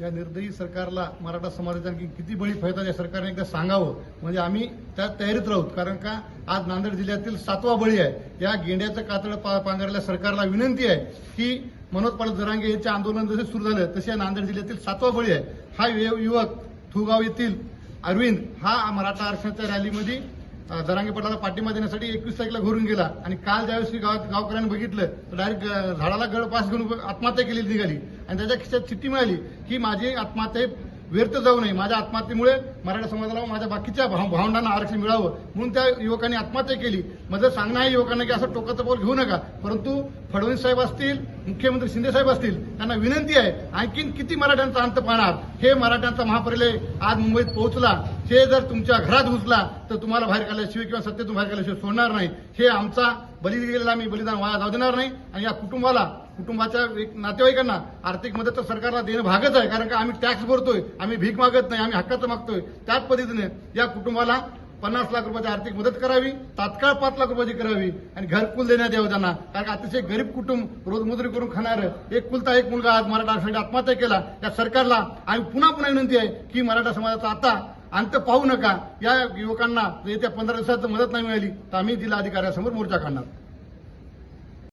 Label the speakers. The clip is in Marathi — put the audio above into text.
Speaker 1: या निर्दयी सरकारला मराठा समाजाचा आणखी किती बळी फायदा या सरकारने एकदा सांगावं. म्हणजे आम्ही त्या तयारीत राहू. कारण का आज नांदेड जिल्ह्यातील सातवा बळी आहे. या गेंड्याचं कातळ पा पांघरल्या सरकारला विनंती आहे की मनोज पाटील जरांगे यांचे आंदोलन जसे सुरू झालं तसे या नांदेड जिल्ह्यातील सातवा बळी आहे. हा युवक थुगाव येथील अरविंद हा मराठा आरक्षणाच्या रॅलीमध्ये जरांगे पाटलाला पाठिंबा देण्यासाठी एकवीस तारखेला घरून गेला. आणि काल ज्यावेळेस ही गावात गावकऱ्यांनी बघितलं तर डायरेक्ट झाडाला गळ पास घेऊन आत्महत्या केलेली निघाली. आणि त्याच्या खिशात चिठ्ठी मिळाली की माझी आत्महत्या व्यर्थ जाऊ नये. माझ्या आत्महत्येमुळे मराठा समाजाला माझ्या बाकीच्या भाव- भावंडांना आरक्षण मिळावं म्हणून त्या युवकांनी आत्महत्या केली. माझं सांगणं आहे युवकांना की असं टोकाचं पाऊल घेऊ नका. परंतु फडणवीस साहेब असतील मुख्यमंत्री शिंदे साहेब असतील त्यांना विनंती आहे आणखीन किती मराठ्यांचा अंत पाहणार? हे मराठ्यांचा महापरिलय आज मुंबईत पोहोचला. हे जर तुमच्या घरात घुसला तर तुम्हाला बाहेर काढल्याशिवाय किंवा सत्तेतून बाहेर काढल्याशिवाय सोडणार नाही. हे आमचा बली गेलेला मी बलिदान वाया जाऊ देणार नाही. आणि या कुटुंबाला कुटुंबाच्या एक नातेवाईकांना आर्थिक मदत तर सरकारला देणं भागच आहे. कारण का आम्ही टॅक्स भरतोय आम्ही भीक मागत नाही आम्ही हक्काचं मागतोय. त्याच पद्धतीने या कुटुंबाला पन्नास लाख रुपयाची आर्थिक मदत करावी तात्काळ पाच लाख रुपयाची करावी आणि घरकुल देण्यात यावं त्यांना. कारण का अतिशय गरीब कुटुंब रोजमजुरी करून खाणारं एक कुलता एक मुलगा आज मराठा आरक्षणासाठी आत्महत्या केला. या सरकारला आणि पुन्हा पुन्हा विनंती आहे की मराठा समाजाचा आता अंत पाहू नका. या युवकांना येत्या पंधरा दिवसात मदत नाही मिळाली तर आम्ही जिल्हा अधिकाऱ्यासमोर मोर्चा काढणार.